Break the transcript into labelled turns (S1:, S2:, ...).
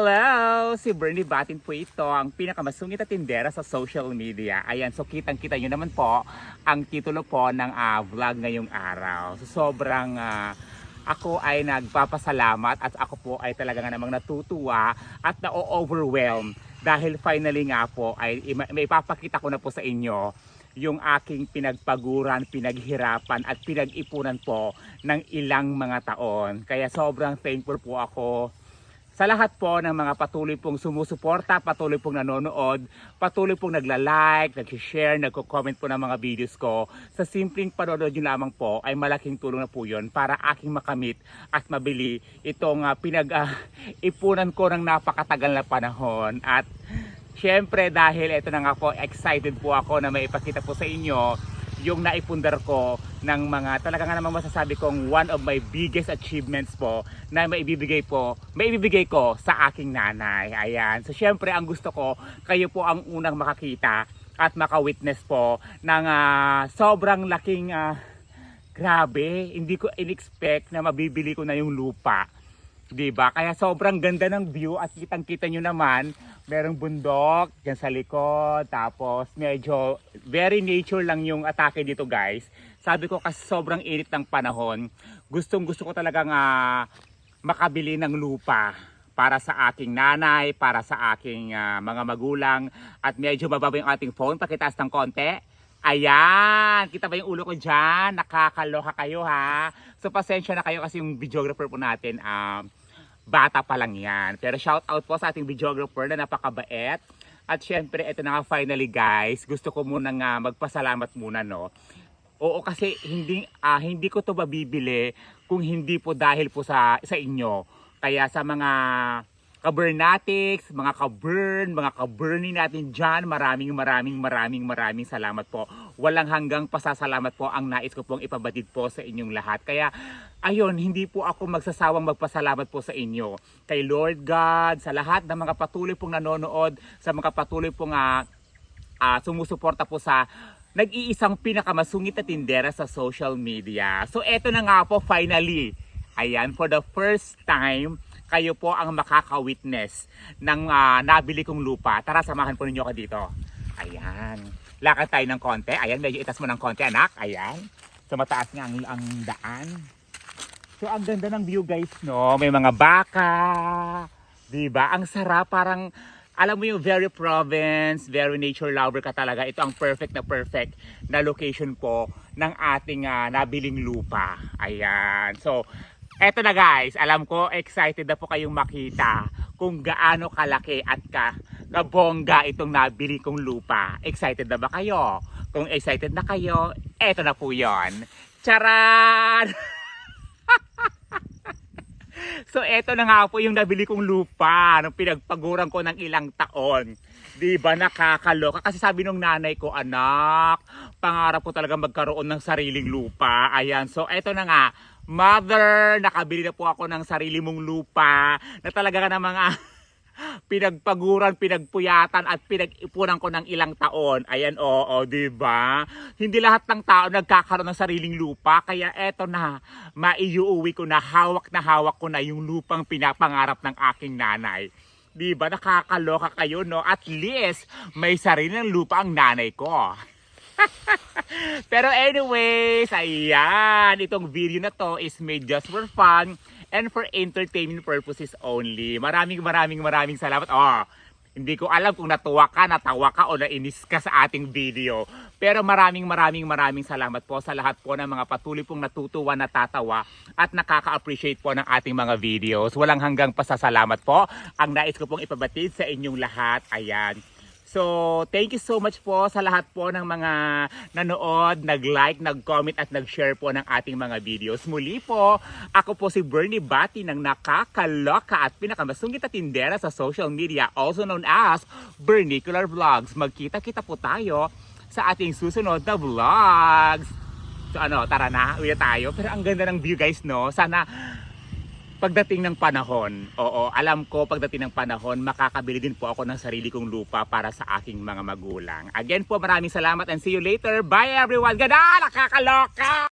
S1: Hello! Si Bernie Batin po ito, ang pinakamasungit at tindera sa social media. Ayan, so kitang-kita nyo naman po ang titulo po ng ah, vlog ngayong araw. So sobrang ah, ako ay nagpapasalamat at ako po ay talaga nga namang natutuwa at na-overwhelm dahil finally nga po ay may ipapakita ko na po sa inyo yung aking pinagpaguran, pinaghirapan at pinag-ipunan po ng ilang mga taon. Kaya sobrang thankful po ako sa lahat po ng mga patuloy pong sumusuporta, patuloy pong nanonood, patuloy pong nagla-like, nag-share, nagko-comment po ng mga videos ko. Sa simpleng panonood nyo lamang po ay malaking tulong na po yun para aking makamit at mabili itong ah, pinag-ipunan ko ng napakatagal na panahon. At syempre dahil ito na nga po, excited po ako na may ipakita po sa inyo yung naipundar ko ng mga talaga nga naman masasabi kong one of my biggest achievements po na maibibigay po, maibibigay ko sa aking nanay. Ayan. So syempre ang gusto ko, kayo po ang unang makakita at maka-witness po ng ah, sobrang laking ah, grabe, hindi ko in-expect na mabibili ko na yung lupa. 'di ba? Kaya sobrang ganda ng view at kitang-kita nyo naman, merong bundok diyan sa likod, tapos medyo very nature lang yung atake dito, guys. Sabi ko kasi sobrang init ng panahon, gustong-gusto ko talagang ah, makabili ng lupa para sa aking nanay, para sa aking ah, mga magulang at medyo mababa yung ating phone, pakitaas ng konti. Ayan, kita ba yung ulo ko dyan? Nakakaloka kayo ha. So pasensya na kayo kasi yung videographer po natin, um, bata pa lang yan. Pero shout out po sa ating videographer na napakabait. At syempre, ito na nga finally guys, gusto ko muna nga magpasalamat muna no. Oo kasi hindi ah, hindi ko to mabibili kung hindi po dahil po sa sa inyo. Kaya sa mga kaburnatics, mga kaburn, mga kaburning natin dyan, maraming maraming maraming maraming salamat po. Walang hanggang pasasalamat po ang nais ko pong ipabatid po sa inyong lahat. Kaya ayun, hindi po ako magsasawang magpasalamat po sa inyo. Kay Lord God, sa lahat ng mga patuloy pong nanonood, sa mga patuloy pong ah, ah, sumusuporta po sa nag-iisang pinakamasungit na tindera sa social media. So eto na nga po finally. Ayan, for the first time, kayo po ang makaka-witness ng ah, nabili kong lupa. Tara, samahan po ninyo ako dito. Ayan. Lakad tayo ng konti. Ayan, medyo itas mo ng konti, anak. Ayan. So mataas nga ang, ang daan. So ang ganda ng view guys, no? May mga baka. 'Di ba? Ang sarap parang alam mo yung very province, very nature lover ka talaga. Ito ang perfect na perfect na location po ng ating ah, nabiling lupa. Ayan. So, eto na guys, alam ko excited na po kayong makita kung gaano kalaki at ka kabongga itong nabili kong lupa. Excited na ba kayo? Kung excited na kayo, eto na po yon. Charan! So eto na nga po yung nabili kong lupa nung pinagpaguran ko ng ilang taon. Di ba nakakaloka? Kasi sabi nung nanay ko, anak, pangarap ko talaga magkaroon ng sariling lupa. Ayan, so eto na nga. Mother, nakabili na po ako ng sarili mong lupa na talaga ka ng mga pinagpaguran, pinagpuyatan at pinag-ipunan ko ng ilang taon. Ayan, oo, di ba? Hindi lahat ng tao nagkakaroon ng sariling lupa. Kaya eto na, maiuwi ko na, hawak na hawak ko na yung lupang pinapangarap ng aking nanay. Di ba? Nakakaloka kayo, no? At least, may sariling lupa ang nanay ko. Pero anyways, ayan, itong video na to is made just for fun and for entertainment purposes only. Maraming maraming maraming salamat. Oh, hindi ko alam kung natuwa ka, natawa ka o nainis ka sa ating video. Pero maraming maraming maraming salamat po sa lahat po ng mga patuloy pong natutuwa, natatawa at nakaka-appreciate po ng ating mga videos. Walang hanggang pasasalamat po ang nais ko pong ipabatid sa inyong lahat. Ayan. So, thank you so much po sa lahat po ng mga nanood, nag-like, nag-comment at nag-share po ng ating mga videos. Muli po, ako po si Bernie Bati ng nakakaloka at pinakamasungit at tindera sa social media, also known as Bernicular Vlogs. Magkita-kita po tayo sa ating susunod na vlogs. So ano, tara na, uwi tayo. Pero ang ganda ng view guys, no? Sana pagdating ng panahon, oo, alam ko pagdating ng panahon, makakabili din po ako ng sarili kong lupa para sa aking mga magulang. Again po, maraming salamat and see you later. Bye everyone! Ganda! Nakakaloka!